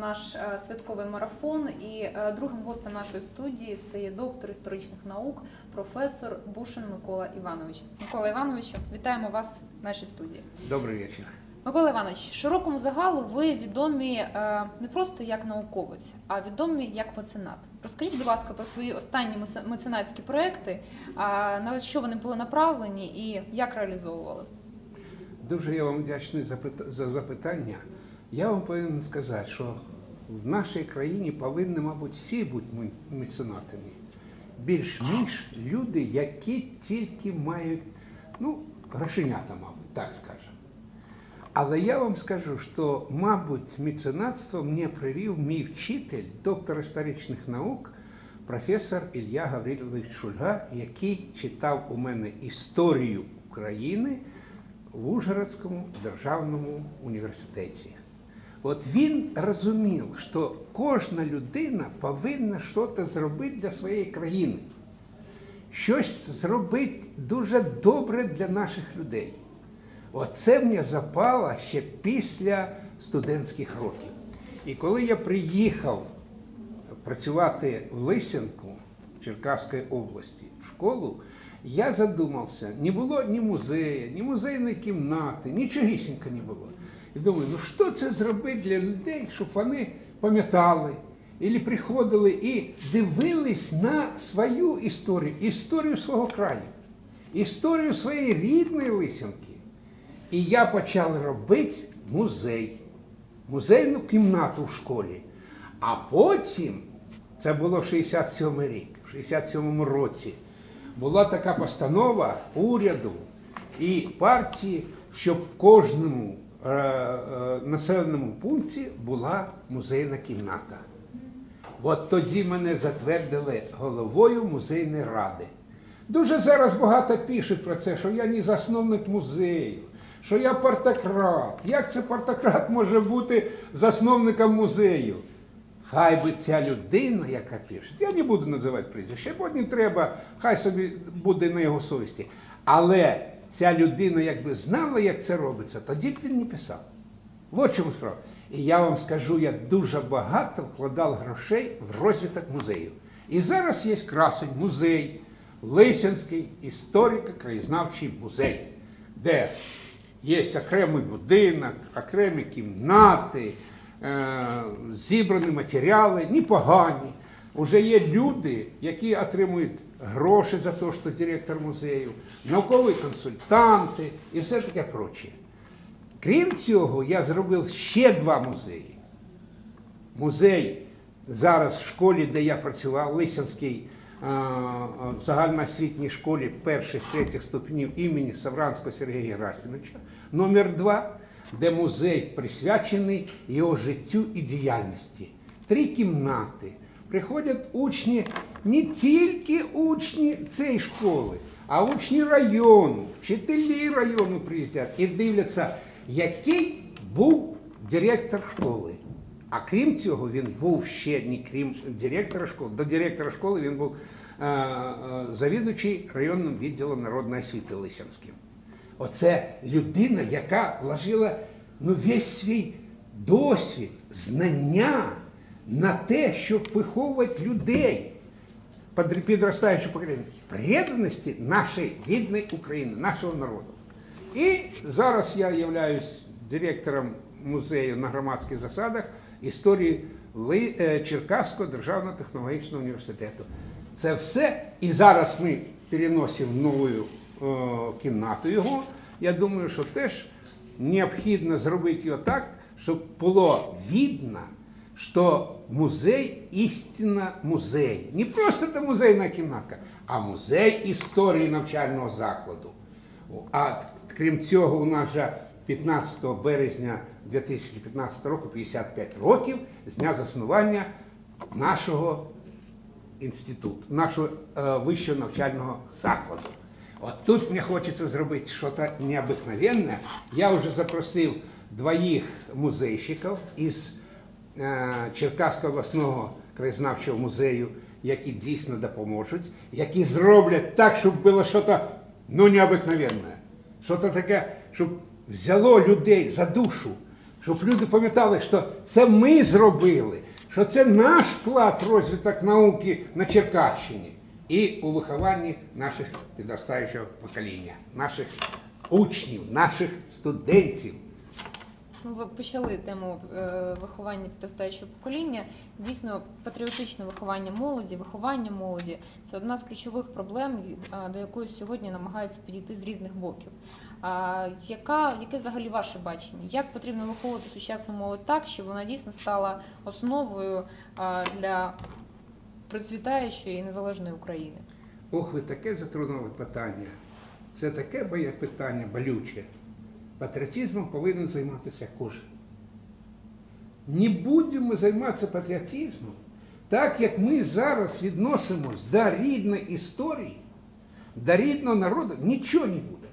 наш е, святковий марафон. І е, другим гостем нашої студії стає доктор історичних наук, професор Бушин Микола Іванович. Микола Івановичу, вітаємо вас в нашій студії. Добрий вечір. Микола Іванович, широкому загалу ви відомі е, не просто як науковець, а відомі як меценат. Розкажіть, будь ласка, про свої останні меценатські проекти, на що вони були направлені і як реалізовували. Дуже я вам вдячний за запитання. Я вам повинен сказати, що в нашій країні повинні, мабуть, всі бути меценатами. Більш-менш люди, які тільки мають, ну, грошенята, мабуть, так скажемо. Але я вам скажу, що, мабуть, меценатство мені привів мій вчитель, доктор історичних наук, професор Ілля Гаврилович Шульга, який читав у мене історію України в Ужгородському державному університеті. От він розумів, що кожна людина повинна щось зробити для своєї країни, щось зробити дуже добре для наших людей. Оце мені запало ще після студентських років. І коли я приїхав працювати в Лисянку Черкаської області в школу, я задумався, не було ні музею, ні музейної кімнати, нічогісінько не було. І думаю, ну що це зробити для людей, щоб вони пам'ятали, і приходили і дивились на свою історію, історію свого краю, історію своєї рідної Лисянки. І я почав робити музей, музейну кімнату в школі. А потім, це було 67 рік, в 67 році, була така постанова уряду і партії, щоб кожному населеному пункті була музейна кімната. От тоді мене затвердили головою музейної ради. Дуже зараз багато пишуть про це, що я не засновник музею, що я партократ. Як це партократ може бути засновником музею? Хай би ця людина, яка пише, я не буду називати прізвище, бо не треба, хай собі буде на його совісті. Але ця людина, якби знала, як це робиться, тоді б він не писав. От чому справа. І я вам скажу, я дуже багато вкладав грошей в розвиток музею. І зараз є красень музей, Лисянський історико-краєзнавчий музей, де є окремий будинок, окремі кімнати, е, зібрані матеріали, непогані. Уже є люди, які отримують гроші за те, що директор музею, наукові консультанти і все таке проче. Крім цього, я зробив ще два музеї. Музей зараз в школі, де я працював, Лисянській загальноосвітній школі перших третіх ступенів імені Савранського Сергія Герасимовича, номер 2 де музей присвячений його життю і діяльності. Три кімнати. Приходять учні, не тільки учні цієї школи, а учні району, вчителі району приїздять і дивляться, який був директор школи. А крім цього, він був ще не крім директора школи. До директора школи він був е, е, завідуючий районним відділом народної освіти Лисянським. Оце людина, яка вложила ну, весь свій досвід, знання на те, щоб виховувати людей, под- підростаюче покоління, преданості нашої рідної України, нашого народу. І зараз я являюсь директором музею на громадських засадах історії е, Черкаського державного технологічного університету. Це все. І зараз ми переносимо в нову е, кімнату його. Я думаю, що теж необхідно зробити його так, щоб було видно, що музей істинно музей. Не просто це музейна кімнатка, а музей історії навчального закладу. А крім цього, у нас же 15 березня 2015 року 55 років з дня заснування нашого інституту, нашого е, вищого навчального закладу. От тут мені хочеться зробити щось необикновенне. Я вже запросив двоїх музейщиків із Черкаського обласного краєзнавчого музею, які дійсно допоможуть, які зроблять так, щоб було щось ну, необикновенне. Щось таке, щоб взяло людей за душу. щоб люди пам'ятали, що це ми зробили, що це наш вклад розвиток науки на Черкащині і у вихованні наших підростаючого покоління, наших учнів, наших студентів. Ну, ви почали тему е, виховання підростаючого покоління. Дійсно, патріотичне виховання молоді, виховання молоді це одна з ключових проблем, до якої сьогодні намагаються підійти з різних боків. А яка, яке взагалі ваше бачення? Як потрібно виховувати сучасну молодь так, щоб вона дійсно стала основою для процвітаючої і незалежної України? Ох, ви таке затронули питання. Це таке боє питання болюче. Патріотизмом повинен займатися кожен. Не будемо займатися патріотизмом, так як ми зараз відносимось до рідної історії, до рідного народу, нічого не буде.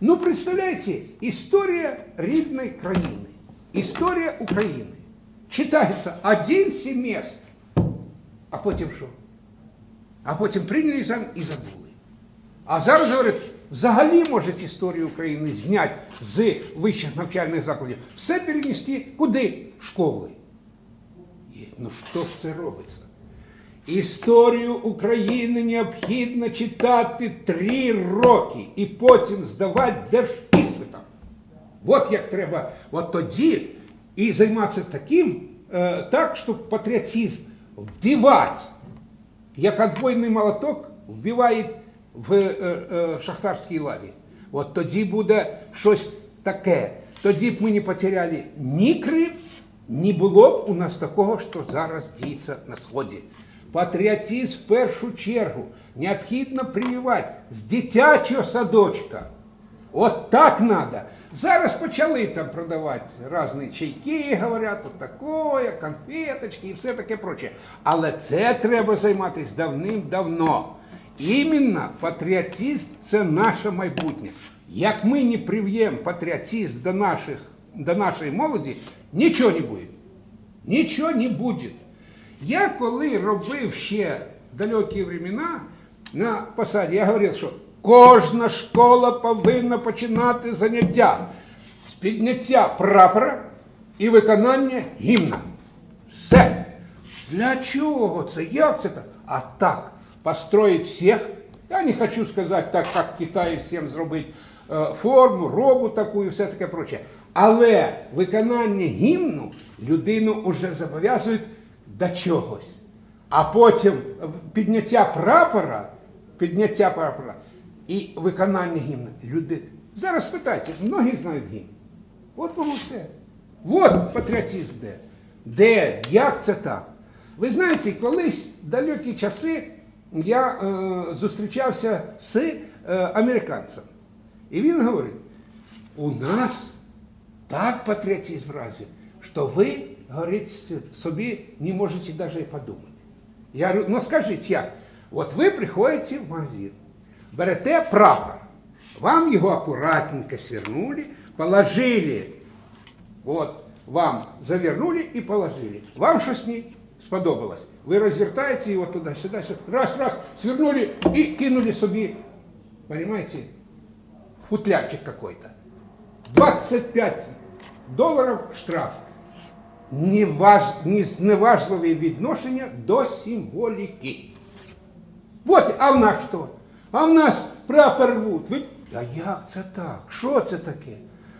Ну, представляете, історія рідної країни, історія України. Читається один семестр, а потім що? А потім прийняли екзамен і забули. А зараз говорять, взагалі можуть історію України зняти з вищих навчальних закладів. Все перенести куди? В школи. Ну що ж це робиться? Історію України необхідно читати три роки і потім здавати держіспитом. От як треба, от тоді і займатися таким, е, так, щоб патріотизм вбивати, як отбойний молоток вбиває в е, е, шахтарській лаві. От тоді буде щось таке. Тоді б ми не потеряли ні Крим, не було б у нас такого, що зараз діється на Сході. Патріотизм в першу чергу необхідно прививати з дитячого садочка. От так надо. Зараз почали там продавати різні чайки, говорять, от такое, конфеточки і все таке проче. Але це треба займатися давним-давно. Іменно патріотизм це наше майбутнє. Як ми не прив'ємо патріотизм до, наших, до нашої молоді, нічого не буде. Нічого не буде. Я коли робив ще далекі времена на посаді, я говорив, що кожна школа повинна починати заняття з підняття прапора і виконання гімна. Все. Для чого це? Як це так? А так, построить всіх. Я не хочу сказати так, як Китай всім зробить е, форму, робу таку все таке проче. Але виконання гімну людину вже зобов'язують до чогось. А потім підняття прапора, підняття прапора і виконання гімну. Люди зараз питайте, многі знають гімн. От воно все. От патріотизм де. Де? Як це так? Ви знаєте, колись в далекі часи я е, зустрічався з е, американцем. І він говорить: у нас так патріотизм развит, що ви, говорить, собі не можете навіть і подумати. Я говорю, ну скажіть як? От ви приходите в магазин, берете прапор, вам його акуратненько свернули, положили Вот, вам завернули и положили. Вам щось не Сподобалось. Ви розвертаєте його туди-сюди, сюди, раз, раз, свернули і кинули собі, понимаете, футлярчик какой-то. 25 доларів штраф. Неваж... Неважливе відношення до символіки. Вот, а в нас що? А в нас прапор рвуть. Ви... А як це так? Що це таке?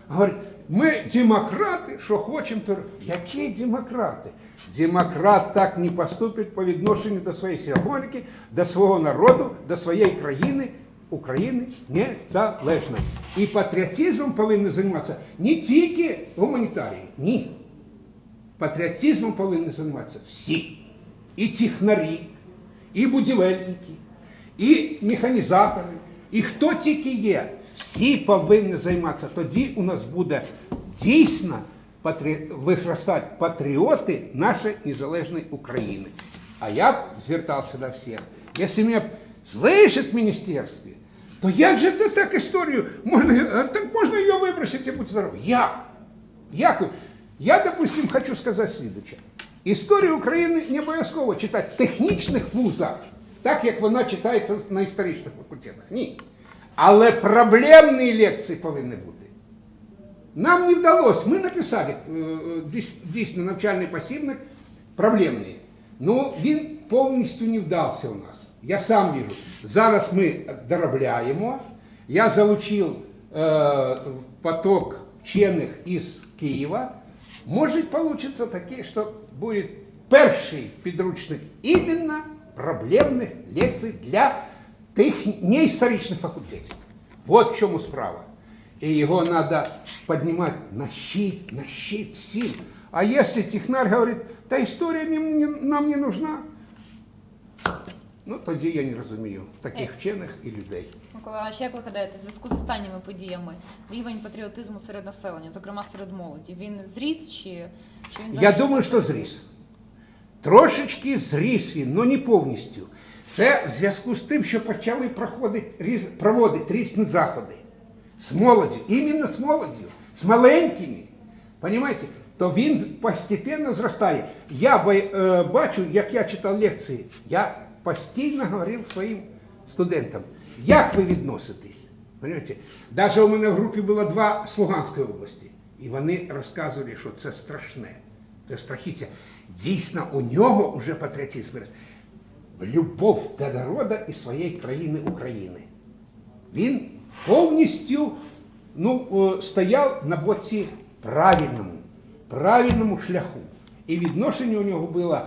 Говорить, ми демократи, що хочемо, то робимо». Які демократи? Демократ так не поступить по відношенню до своєї символіки, до свого народу, до своєї країни, України незалежної. І патріотизмом повинні займатися не тільки гуманітарії, ні. Патріотизмом повинні займатися всі. І технарі, і будівельники, і механізатори, і хто тільки є, всі повинні займатися. Тоді у нас буде дійсно патрі... виростати патріоти нашої незалежної України. А я б звертався до всіх. Якщо мене слышать в міністерстві, то як же ти так історію можна, так можна її вибросити і бути здоровим? Як? Як? Я, допустим, хочу сказати слідуче. Історію України не обов'язково читати в технічних вузах, так як вона читається на історичних факультетах. Ні. Але проблемні лекції повинні бути. Нам не вдалося. Ми написали е, дійс- дійсно навчальний посібник проблемний. Ну він повністю не вдався у нас. Я сам вижу. Зараз ми доробляємо. Я залучив е, поток вчених із Києва. Може получиться таке, що буде перший підручник іменно проблемних лекцій для тих неісторичних факультетів. Вот в чому справа. І його треба піднімати на щит, на щит всім. А якщо технар говорить, та історія не- не- нам не нужна, ну тоді я не розумію таких вчених і людей. Микола Іванович, як ви гадаєте, в зв'язку з останніми подіями рівень патріотизму серед населення, зокрема серед молоді, він зріс чи, чи він Я залишився? думаю, що зріс. Трошечки зріс він, але не повністю. Це в зв'язку з тим, що почали проходити, проводити різні заходи з молоддю, іменно з молоддю, з маленькими. Понимаете? То він постепенно зростає. Я е, бачу, як я читав лекції, я постійно говорив своїм студентам, як ви відноситесь? Понимаете? Даже у мене в групі було два з Луганської області. І вони розказували, що це страшне, це страхіття. Дійсно, у нього вже патріотизм. Любов до народу і своєї країни України. Він повністю ну, е, стояв на боці правильному, правильному шляху. І відношення у нього було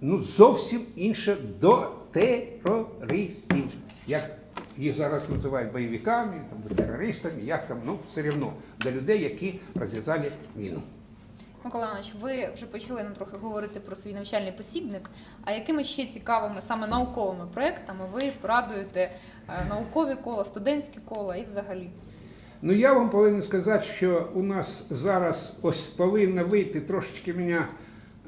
ну, зовсім інше до терористів. Як їх зараз називають бойовиками, там, терористами, як там, ну, все одно до людей, які розв'язали війну. Микола Іванович, ви вже почали нам трохи говорити про свій навчальний посібник. А якими ще цікавими саме науковими проектами ви порадуєте е, наукові кола, студентські кола і взагалі? Ну я вам повинен сказати, що у нас зараз ось повинно вийти трошечки мене, е,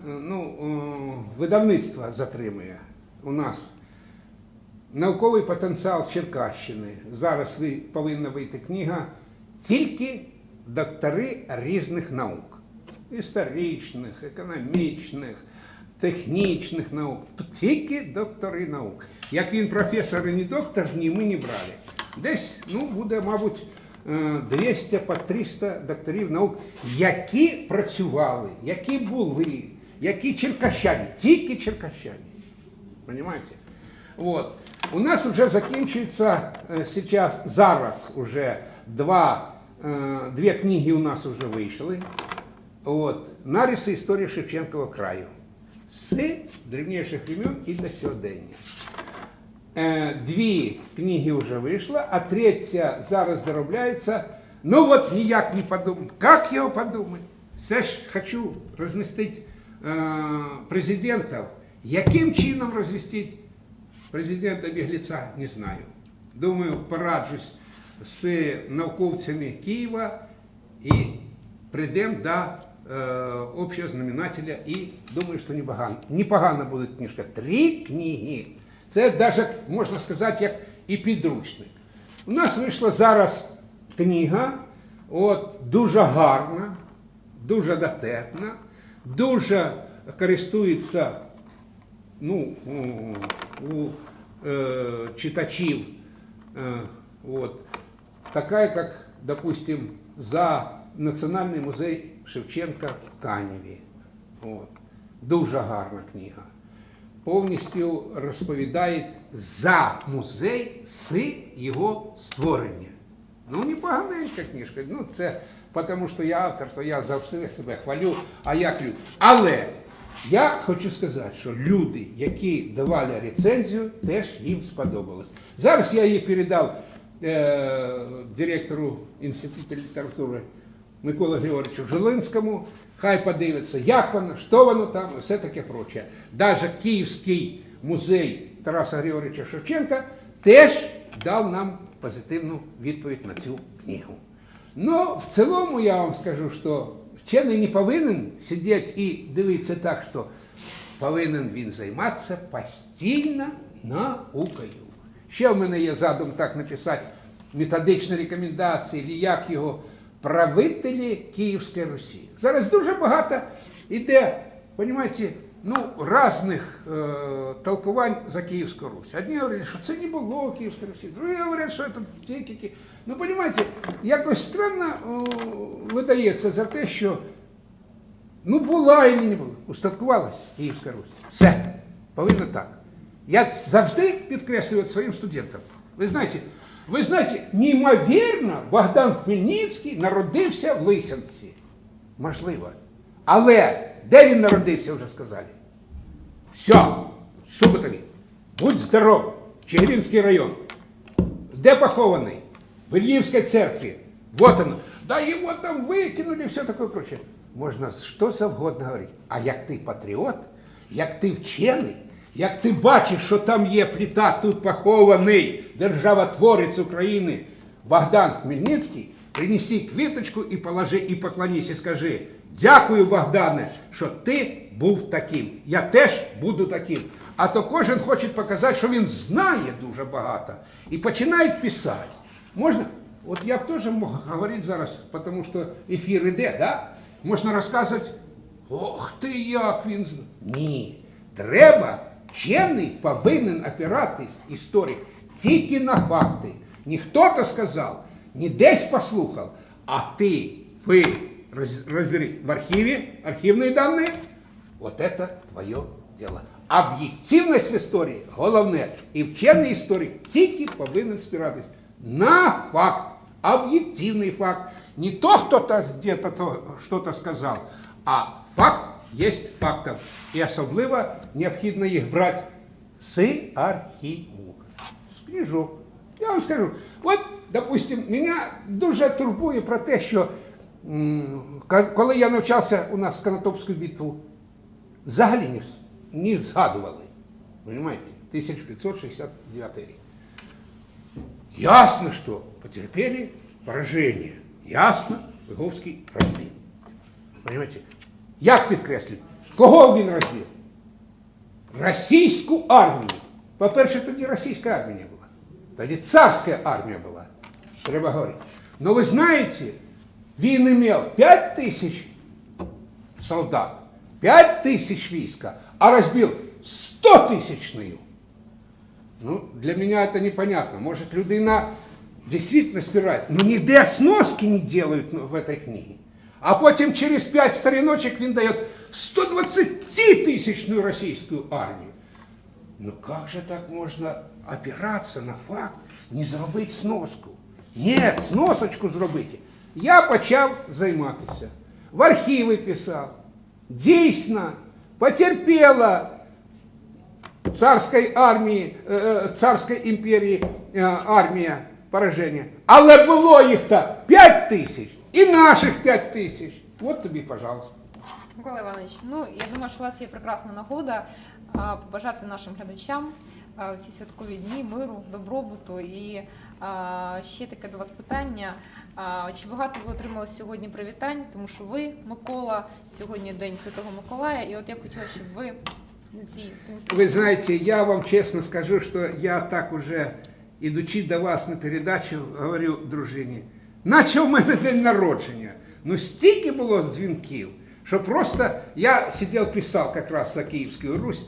ну, е, видавництво затримує. У нас науковий потенціал Черкащини. Зараз повинна вийти книга тільки доктори різних наук. Історичних, економічних, технічних наук. Тут тільки доктори наук. Як він професор і не доктор, ні, ми не брали. Десь ну, буде, мабуть, е, 200 по 300 докторів наук, які працювали, які були, які черкащані, тільки черкащані. Понимаете? Вот. У нас уже закінчується е, зараз уже два, е, дві книги у нас вже вийшли. От. Наріси історії Шевченкова краю. З древніших времен і до сьогодення. Е, Дві книги вже вийшло, а третя зараз доробляється. Ну от ніяк не подумав. Як його подумати? Все ж хочу розмістити е, президентів. Яким чином розмістити президента Бігліця, не знаю. Думаю, пораджусь з науковцями Києва і прийдемо до е, общого знаменателя і думаю, що непогано, непогано буде книжка. Три книги. Це навіть, можна сказати, як і підручник. У нас вийшла зараз книга, от, дуже гарна, дуже дотепна, дуже користується ну, у, э, читачів, э, вот, такая, как, допустим, за Національний музей Шевченка в Каневі. От. Дуже гарна книга. Повністю розповідає за музей з його створення. Ну, непоганенька книжка. Ну, це тому, що я автор, то я завжди себе хвалю, а як люди. Але я хочу сказати, що люди, які давали рецензію, теж їм сподобалось. Зараз я її передав е, директору Інституту літератури Миколи Григоровичу Жилинському. Хай подивиться, як воно, що воно там, і все таке проче. Навіть Київський музей Тараса Григоровича Шевченка теж дав нам позитивну відповідь на цю книгу. Ну, в цілому я вам скажу, що вчений не повинен сидіти і дивитися так, що повинен він займатися постійно наукою. Ще в мене є задум так написати методичні рекомендації, як його правителі Київської Русі. Зараз дуже багато іде, розумієте, ну, різних е, толкувань за Київську Русь. Одні говорять, що це не було Київської Русі, другі говорять, що це тільки. Ну, розумієте, якось странно о, видається за те, що ну була і не була. Устаткувалась Київська Русь. Все. Повинно так. Я завжди підкреслюю своїм студентам. Ви знаєте, ви знаєте, неймовірно, Богдан Хмельницький народився в Лисянці. Можливо. Але де він народився, вже сказали. Все, Суботові. Будь здоров, Чигиринський район. Де похований? В Ильївській церкві. Вот оно. Да его там викинули, все таке прочее. Можна що завгодно говорити. А як ти патріот, як ти вчений, як ти бачиш, що там є пліта, тут похований державотворець України Богдан Хмельницький, принеси квіточку і положи, і поклонісь, і скажи, дякую, Богдане, що ти був таким. Я теж буду таким. А то кожен хоче показати, що він знає дуже багато. І починає писати. Можна? От я б теж мог говорити зараз, тому що ефір іде, да? Можна розказувати, ох ти як він зна. Ні. Треба, вчений повинен опиратись історик тільки на факти. Не хто-то сказав, не десь послухав, а ти, ви роз- розбери в архіві, архівні дані, от это твоє дело. Об'єктивність в історії головне. І вчений історик тільки повинен спиратись на факт, об'єктивний факт. Не то, хто-то где-то то, що-то сказав, а факт Є фактом. І особливо необхідно їх брати з архіву, з книжок. Я вам скажу, от, допустим, мене дуже турбує про те, що коли я навчався у нас в Конотопську битву, взагалі не, не згадували. Понимаете? 1569 рік. Ясно, что потерпели поражение. Ясно, Львовський розбив. Понимаете? Як підкреслюю? Кого він розбив? Російську армію. По-перше, тоді російська армія не була. Тоді царська армія була. Треба говорити. Но ви знаєте, він мав 5 тисяч солдат, 5 тысяч війська, а разбил 100 тысячную. Ну, для меня это непонятно. Может, людина действительно спирает. Но ніде сноски не делают ну, в этой книге. А потім через 5 сторіночок він дає 120-тысячную российскую армию. Ну как же так можно опираться на факт, не зробити сноску? Ні, сносочку зробити. Я почав займатися. В архіви писав. Дійсно, потерпіла царської армії, е, е, царської імперії е, армія пораження. Але було їх то 5 тисяч І наших 5 тисяч. От тобі, пожалуйста. Микола Іванович, ну я думаю, що у вас є прекрасна нагода а, побажати нашим глядачам а, всі святкові дні миру, добробуту. І а, ще таке до вас питання. А, чи багато ви отримали сьогодні привітань? Тому що ви, Микола, сьогодні день Святого Миколая, і от я б хотіла, щоб ви на цій Вы знаете, я вам честно скажу, что я так уже, ідучи до вас на передачу, говорю дружині, наче в мене день народження. Ну стільки було дзвінків, що просто я сидів, писав якраз за Київську Русь,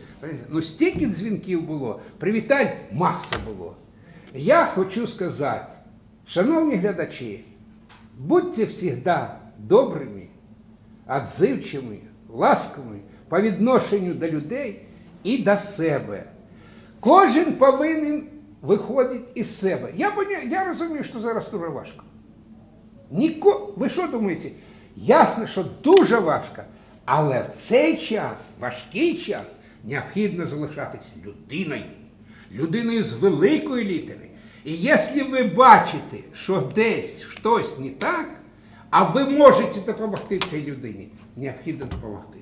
ну стільки дзвінків було, привітань маса було. Я хочу сказати, шановні глядачі, будьте завжди добрими, отзивчими, ласковими по відношенню до людей і до себе. Кожен повинен виходити із себе. Я, я розумію, що зараз дуже важко. Ніко... Ви що думаєте? Ясно, що дуже важко, але в цей час, важкий час, необхідно залишатися людиною, людиною з великої літери. І якщо ви бачите, що десь щось не так, а ви можете допомогти цій людині, необхідно допомогти.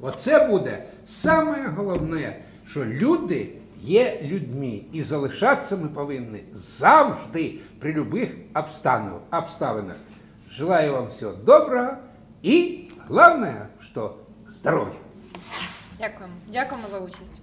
Оце буде саме головне, що люди є людьми, і залишатися ми повинні завжди при будь-яких обставинах. Желаю вам всего доброго и, главное, что здоровья. дякуємо. Дякуємо за участь.